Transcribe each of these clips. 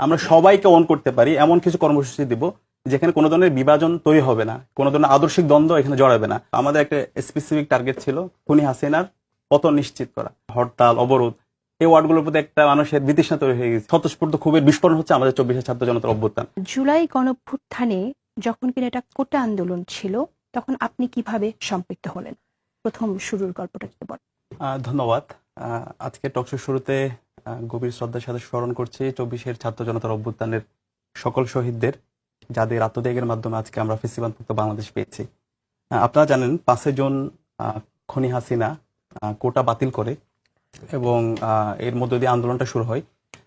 আমরা সবাইকে অন করতে পারি এমন কিছু কর্মসূচি দিব যেখানে কোনো ধরনের বিভাজন তৈরি হবে না কোনো ধরনের আদর্শিক দ্বন্দ্ব এখানে জড়াবে না। আমাদের একটা স্পেসিফিক টার্গেট ছিল খুনি হাসিনার পতন নিশ্চিত করা হরতাল অবরোধ এই ওয়ার্ডগুলোর প্রতি একটা মানুষের বিতৃষ্ণা তৈরি হয়ে গেছে। স্বতঃস্ফূর্ত খুবই বিস্ফোরণ হচ্ছে আমাদের চব্বিশের ছাত্র জনতার অভ্যুত্থান। জুলাই গণভ্যুত্থানে যখন কিনা এটা কোটা আন্দোলন ছিল তখন আপনি কীভাবে সম্পৃক্ত হলেন? প্রথম শুরুর গল্পটা যদি বলেন। ধন্যবাদ। আজকে টকশো শুরুতে গভীর শ্রদ্ধার সাথে স্মরণ করছি চব্বিশের ছাত্র জনতার অভ্যুত্থানের সকল শহীদদের, যাদের আত্মত্যাগের মাধ্যমে আজকে আমরা ফেসিবাদমুক্ত বাংলাদেশ পেয়েছি। আপনারা জানেন পাঁচে জন খনি হাসিনা কোটা বাতিল করে এবং এর মধ্য দিয়ে আন্দোলনটা শুরু হয়।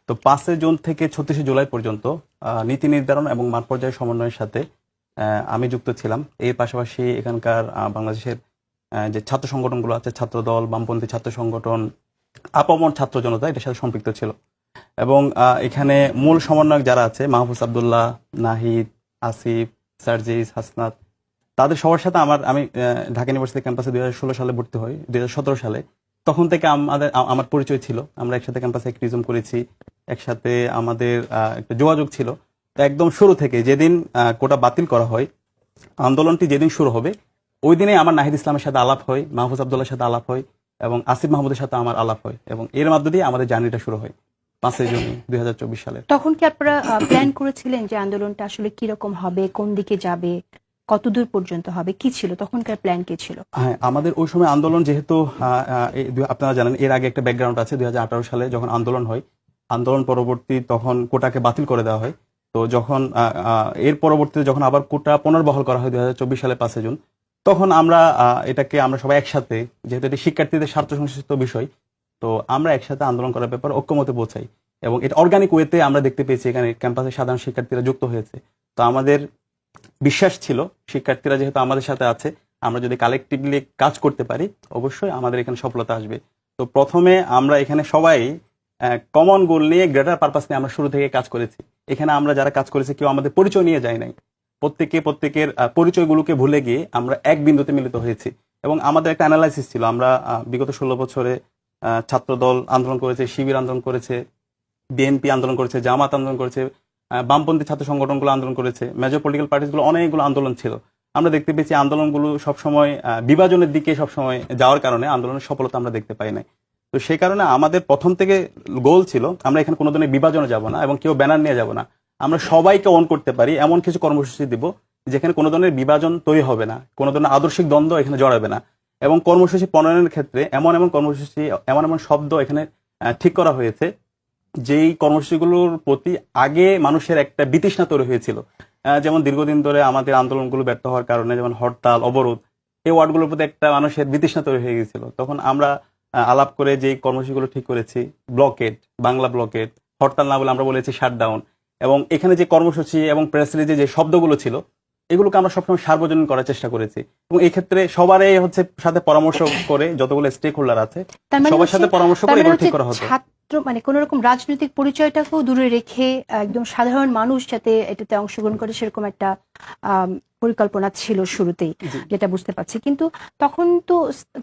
তো পাঁচে জুন থেকে ছত্রিশে জুলাই পর্যন্ত নীতি নির্ধারণ এবং মাঠ পর্যায়ে সমন্বয়ের সাথে আমি যুক্ত ছিলাম। এর পাশাপাশি এখানকার বাংলাদেশের যে ছাত্র সংগঠনগুলো আছে ছাত্র দল বামপন্থী ছাত্র সংগঠন, আপামর ছাত্র জনতা, এটার সাথে সম্পৃক্ত ছিল। এবং এখানে মূল সমন্বয়ক যারা আছে, মাহফুজ আবদুল্লাহ, নাহিদ, আসিফ, সার্জিস, হাসনাত, তাদের সবার সাথে আমার, আমি ঢাকা ইউনিভার্সিটি ক্যাম্পাসে দুই হাজার ষোলো সালে ভর্তি হই, দুই হাজার সতেরো সালে। তখন থেকে আমাদের আমার পরিচয় ছিল। আমরা একসাথে ক্যাম্পাসে অ্যাক্টিভিজম করেছি, একসাথে আমাদের একটা যোগাযোগ ছিল। একদম শুরু থেকে যেদিন কোটা বাতিল করা হয়, আন্দোলনটি যেদিন শুরু হবে ওই দিনে আমার নাহিদ ইসলামের সাথে আলাপ হয় মাহফুজ আবদুল্লাহর সাথে আলাপ হয় এবং আসিফ মাহমুদের সাথে আমার আলাপ হয় এবং এর মধ্য দিয়ে আমাদের জার্নিটা শুরু হয় পাঁচই জুন দুই হাজার চব্বিশ সালে তখন কি আপনারা প্ল্যান করেছিলেন যে আন্দোলনটা আসলে কীরকম হবে কোন দিকে যাবে কতদূর পর্যন্ত হবে কি ছিল? তখনকার প্ল্যান কি ছিল? হ্যাঁ আমাদের ওই সময় আন্দোলন যেহেতু আপনারা জানেন এর আগে একটা ব্যাকগ্রাউন্ড আছে দুই হাজার আঠারো সালে যখন আন্দোলন হয় আন্দোলন পরবর্তী তখন কোটাকে বাতিল করে দেওয়া হয়। তো যখন এর পরবর্তীতে যখন আবার কোটা পুনর্বহাল করা হয় দুই হাজার চব্বিশ সালে পাঁচে জুন তখন আমরা এটাকে আমরা সবাই একসাথে, যেহেতু এটি শিক্ষার্থীদের স্বার্থ সংশ্লিষ্ট বিষয়, তো আমরা একসাথে আন্দোলন করার ব্যাপারে ঐক্যমতে পৌঁছাই। এবং এটা অর্গানিক ওয়েতে আমরা দেখতে পেয়েছি এখানে ক্যাম্পাসে সাধারণ শিক্ষার্থীরা যুক্ত হয়েছে। তো আমাদের বিশ্বাস ছিল, শিক্ষার্থীরা যেহেতু আমাদের সাথে আছে, আমরা যদি কালেকটিভলি কাজ করতে পারি, অবশ্যই আমাদের এখানে সফলতা আসবে। তো প্রথমে আমরা এখানে সবাই কমন গোল নিয়ে গ্রেটার পারপাস নিয়ে আমরা শুরু থেকে কাজ করেছি। এখানে আমরা যারা কাজ করেছি কেউ আমাদের পরিচয় নিয়ে যায় নাই। প্রত্যেকে প্রত্যেকের পরিচয়গুলোকে ভুলে গিয়ে আমরা এক বিন্দুতে মিলিত হয়েছি। এবং আমাদের একটা অ্যানালাইসিস ছিল, আমরা বিগত ষোলো বছরে ছাত্রদল আন্দোলন করেছে, শিবির আন্দোলন করেছে, বিএনপি আন্দোলন করেছে, জামাত আন্দোলন করেছে বামপন্থী ছাত্র সংগঠনগুলো আন্দোলন করেছে মেজর পলিটিক্যাল পার্টিসগুলো অনেকগুলো আন্দোলন ছিল। আমরা দেখতে পেয়েছি আন্দোলনগুলো সবসময় বিভাজনের দিকে সবসময় যাওয়ার কারণে আন্দোলনের সফলতা আমরা দেখতে পাই নাই। তো সেই কারণে আমাদের প্রথম থেকে গোল ছিল, আমরা এখানে কোনো ধরনের বিভাজনে যাব না এবং কেউ ব্যানার নিয়ে যাব না। আমরা সবাইকে অন করতে পারি, এমন কিছু কর্মসূচি দিব যেখানে কোনো ধরনের বিভাজন তৈরি হবে না, কোনো ধরনের আদর্শিক দ্বন্দ্ব এখানে জড়াবে না। এবং কর্মসূচি প্রণয়নের ক্ষেত্রে এমন এমন কর্মসূচি, এমন এমন শব্দ এখানে ঠিক করা হয়েছে যেই কর্মসূচিগুলোর প্রতি আগে মানুষের একটা বিতৃষ্ণা তৈরি হয়েছিল। যেমন দীর্ঘদিন ধরে আমাদের আন্দোলনগুলো ব্যর্থ হওয়ার কারণে, যেমন হরতাল, অবরোধ, এই ওয়ার্ডগুলোর প্রতি একটা মানুষের বিতৃষ্ণা তৈরি হয়ে গেছিল। তখন আমরা আলাপ করে যে কর্মসূচিগুলো ঠিক করেছি, ব্লকেট, বাংলা ব্লকেট, হরতাল না বলে আমরা বলেছি শাটডাউন এবং এখানে যে কর্মসূচি এবং প্রেস রিলিজে যে শব্দগুলো ছিল এগুলোকে আমরা সবসময় সার্বজনীন করার চেষ্টা করেছি। এবং এই ক্ষেত্রে সবারই হচ্ছে সাথে পরামর্শ করে যতগুলো স্টেক হোল্ডার আছে মানে সবার সাথে পরামর্শ করে মানে এগুলো ঠিক করা হতো। ছাত্র মানে কোন রকম রাজনৈতিক পরিচয়টাকেও দূরে রেখে একদম সাধারণ মানুষ যাতে এটাতে অংশগ্রহণ করে সেরকম একটা পরিকল্পনা ছিল শুরুতেই যেটা বুঝতে পারছি। কিন্তু তখন তো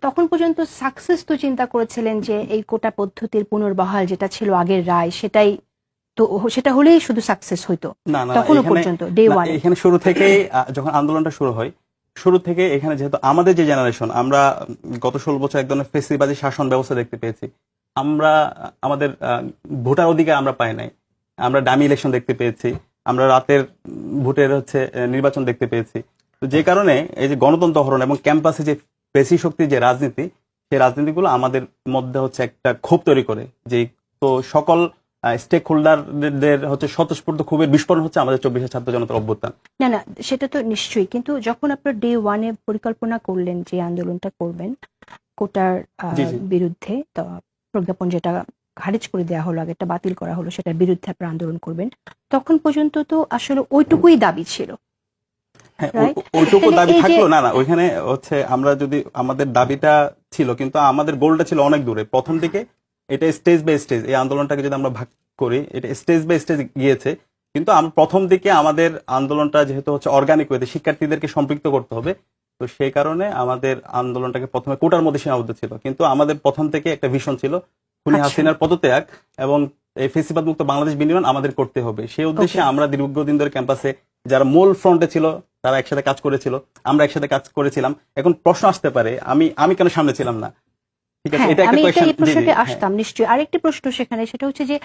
তখন পর্যন্ত সাকসেস তো চিন্তা করেছিলেন যে এই কোটা পদ্ধতির পুনর্বহাল যেটা ছিল আগের রায় সেটাই তো সেটা হলেই শুধু সাকসেস হইতো। না না তখনও এখানে- পর্যন্ত ডে ওয়ান এখানে শুরু থেকে যখন আন্দোলনটা শুরু হয় শুরু থেকে এখানে যেহেতু আমাদের যে জেনারেশন আমরা গত ষোলো বছর এক ধরনের ফেসিবাদী শাসন ব্যবস্থা দেখতে পেয়েছি। আমরা আমাদের ভোটার অধিকার আমরা পাই নাই। আমরা ডামি ইলেকশন দেখতে পেয়েছি। আমরা রাতের ভোটের হচ্ছে নির্বাচন দেখতে পেয়েছি। তো যে কারণে এই যে গণতন্ত্র হরণ এবং ক্যাম্পাসে যে পেশি শক্তির যে রাজনীতি সেই রাজনীতিগুলো আমাদের মধ্যে হচ্ছে একটা ক্ষোভ তৈরি করে। যে তো সকল স্টেক হোল্ডারদের হচ্ছে স্বতঃস্ফূর্ত ক্ষোভের বিস্ফোরণ হচ্ছে আমাদের চব্বিশের ছাত্র জনতার অভ্যুত্থান। না না সেটা তো নিশ্চয়ই। কিন্তু যখন আপনার ডে ওয়ানে পরিকল্পনা করলেন যে আন্দোলনটা করবেন কোটার। বিরুদ্ধে তো প্রজ্ঞাপন যেটা খারিজ করে দেওয়া হলো আগেরটা বাতিল করা হলো সেটার বিরুদ্ধে আপনারা আন্দোলন করবেন। তখন পর্যন্ত তো আসলে ওইটুকুই দাবি ছিল। হ্যাঁ ওইটুকু দাবি থাকল না না ওইখানে হচ্ছে আমরা যদি আমাদের দাবিটা ছিল কিন্তু আমাদের গোলটা ছিল অনেক দূরে। প্রথম দিকে এটা স্টেজ বাই স্টেজ এই আন্দোলনটাকে যদি আমরা ভাগ করি এটা স্টেজ বাই স্টেজ গিয়েছে। কিন্তু আমরা প্রথম দিকে আমাদের আন্দোলনটা যেহেতু হচ্ছে অর্গানিক ওয়েতে শিক্ষার্থীদেরকে সম্পৃক্ত করতে হবে তো সেই কারণে আমাদের আন্দোলনটাকে প্রথমে কোটার মধ্যে সীমাবদ্ধ ছিল। কিন্তু আমাদের প্রথম থেকে একটা ভীষণ ছিল খুনি আচ্ছা। হাসিনার পদত্যাগ এবং এই ফেসিবাদ মুক্ত বাংলাদেশ বিনিয়োগ আমাদের করতে হবে। সেই উদ্দেশ্যে আমরা দীর্ঘদিন ধরে ক্যাম্পাসে যারা মূল ফ্রন্টে ছিল তারা একসাথে কাজ করেছিল আমরা একসাথে কাজ করেছিলাম। এখন প্রশ্ন আসতে পারে আমি আমি কেন সামনে ছিলাম না? আমি এটা এই প্রশ্নটি হ্যাঁ। আসতাম নিশ্চয়ই। আরেকটি প্রশ্ন সেখানে সেটা হচ্ছে যে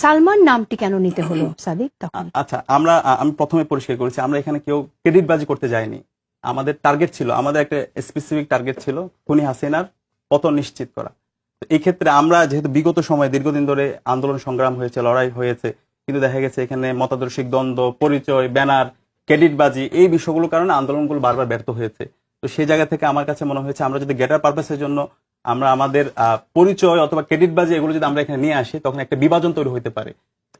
সালমান নামটি কেন নিতে হলো সাদিক তখন? আচ্ছা আমরা আমি প্রথমে পরিষ্কার করেছি আমরা এখানে কেউ ক্রেডিট বাজি করতে যাইনি। আমাদের টার্গেট ছিল আমাদের একটা স্পেসিফিক টার্গেট ছিল খুনি হাসিনার পতন নিশ্চিত করা। এই ক্ষেত্রে আমরা যেহেতু বিগত সময়ে দীর্ঘদিন ধরে আন্দোলন সংগ্রাম হয়েছে লড়াই হয়েছে কিন্তু দেখা গেছে এখানে মতাদর্শিক দ্বন্দ্ব পরিচয় ব্যানার ক্রেডিট বাজি এই বিষয়গুলোর কারণে আন্দোলনগুলো বারবার ব্যর্থ হয়েছে। তো সেই জায়গা থেকে আমার কাছে মনে হয়েছে আমরা যদি গেটার পারপাসের জন্য আমরা আমাদের পরিচয় অথবা ক্রেডিট বাজে এগুলো যদি আমরা এখানে নিয়ে আসি তখন একটা বিভাজন তৈরি হতে পারে।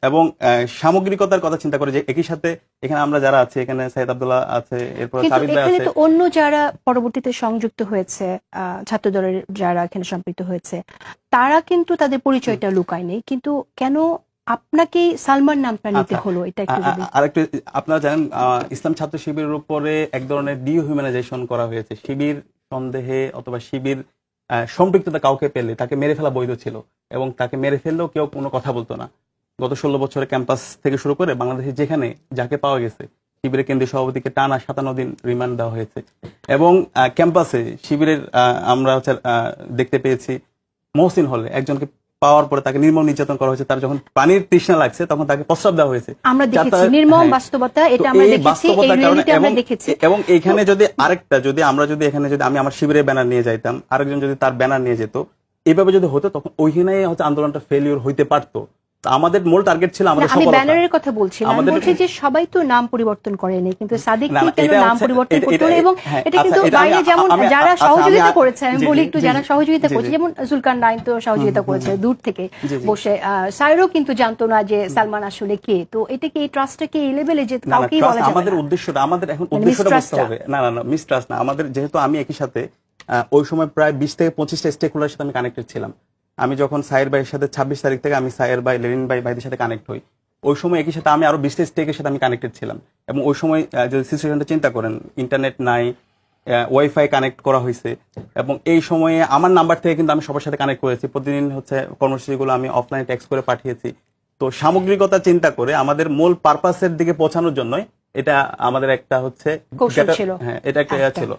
এবং সামগ্রিকতার কথা চিন্তা করে যে একই সাথে এখানে আমরা যারা আছে এখানে সাইদ আব্দুল্লাহ আছে এরপর সাবিদ ভাই আছে। অন্য যারা পরবর্তীতে সংযুক্ত হয়েছে ছাত্র দলের যারা এখানে সম্পৃক্ত হয়েছে তারা কিন্তু তাদের পরিচয়টা লুকায় নেই কিন্তু কেন আপনাকে সালমান নামটা নিতে আচ্ছা। হলো? এটা একটু আ- যদি আ- আরেকটু আপনারা জানেন ইসলাম ছাত্র শিবিরের উপরে এক ধরনের ডিহিউম্যানাইজেশন করা হয়েছে। শিবির সন্দেহে অথবা শিবির সম্পৃক্ততা কাউকে পেলে তাকে মেরে ফেলা বৈধ ছিল এবং তাকে মেরে ফেললেও কেউ কোনো কথা বলতো না। গত ষোলো বছরে ক্যাম্পাস থেকে শুরু করে বাংলাদেশে যেখানে যাকে পাওয়া গেছে, শিবিরের কেন্দ্রীয় সভাপতিকে টানা সাতান্ন দিন রিমান্ড দেওয়া হয়েছে। এবং ক্যাম্পাসে শিবিরের আমরা দেখতে পেয়েছি, মহসিন হলে একজনকে পাওয়ার পরে তাকে নির্মম নির্যাতন করা হয়েছে তার যখন পানির তৃষ্ণা লাগছে তখন তাকে প্রস্রাব দেওয়া হয়েছে। আমরা দেখেছি নির্মম হ্যাঁ। বাস্তবতা এটা আমরা দেখেছি এই রিয়েলিটি আমরা এবং দেখেছি। এবং এখানে যদি আরেকটা যদি আমরা যদি এখানে যদি আমি আমার শিবিরের ব্যানার নিয়ে যাইতাম আরেকজন যদি তার ব্যানার নিয়ে যেত এভাবে যদি হতো তখন ওইখানে হচ্ছে আন্দোলনটা ফেলিওর হইতে পারতো। আমাদের মূল টার্গেট ছিল আমাদের আমি ব্যানারের কথা বলছি আমি আমাদের- বলছি যে সবাই তো নাম পরিবর্তন করেনি কিন্তু সাদিক না, কেন নাম পরিবর্তন করতে হলো এবং হ্যাঁ, এটা আচ্ছা, কিন্তু বাইরে যেমন যারা আচ্ছা, সহযোগিতা করেছে আমি বলি একটু যারা সহযোগিতা করেছে যেমন সুলকান নাইন তো সহযোগিতা করেছে দূর থেকে। বসে আহ, সাইরও কিন্তু জানতো না যে সালমান আসলে কে। তো এটা কি এই ট্রাস্টটা কি এই লেভেলে যে কাউকেই বলা যাবে আমাদের উদ্দেশ্যটা আমাদের এখন মানে উদ্দেশ্যটা বুঝতে হবে। না না না মিস ট্রাস্ট না। আমাদের যেহেতু আমি একই সাথে ওই সময় প্রায় বিশ থেকে পঁচিশটা স্টেক হোল্ডারের সাথে আমি কানেক্টেড ছিলাম। আমি যখন সাইর ভাইয়ের সাথে ছাব্বিশ তারিখ থেকে আমি সাইর ভাই লেনিন ভাই ভাইদের সাথে কানেক্ট হই। ওই সময় একই সাথে আমি আরও বিশটা স্টেকের সাথে আমি কানেক্টেড ছিলাম। এবং ওই সময় যদি সিচুয়েশনটা চিন্তা করেন ইন্টারনেট নাই ওয়াইফাই কানেক্ট করা হয়েছে এবং এই সময়ে আমার নাম্বার থেকে কিন্তু আমি সবার সাথে কানেক্ট করেছি। প্রতিদিন হচ্ছে কর্মসূচিগুলো আমি অফলাইনে ট্যাক্স করে পাঠিয়েছি। তো সামগ্রিকতা চিন্তা করে আমাদের মূল পারপাসের দিকে পৌঁছানোর জন্যই এটা আমাদের একটা হচ্ছে। হ্যাঁ এটা একটা একটা। ছিল।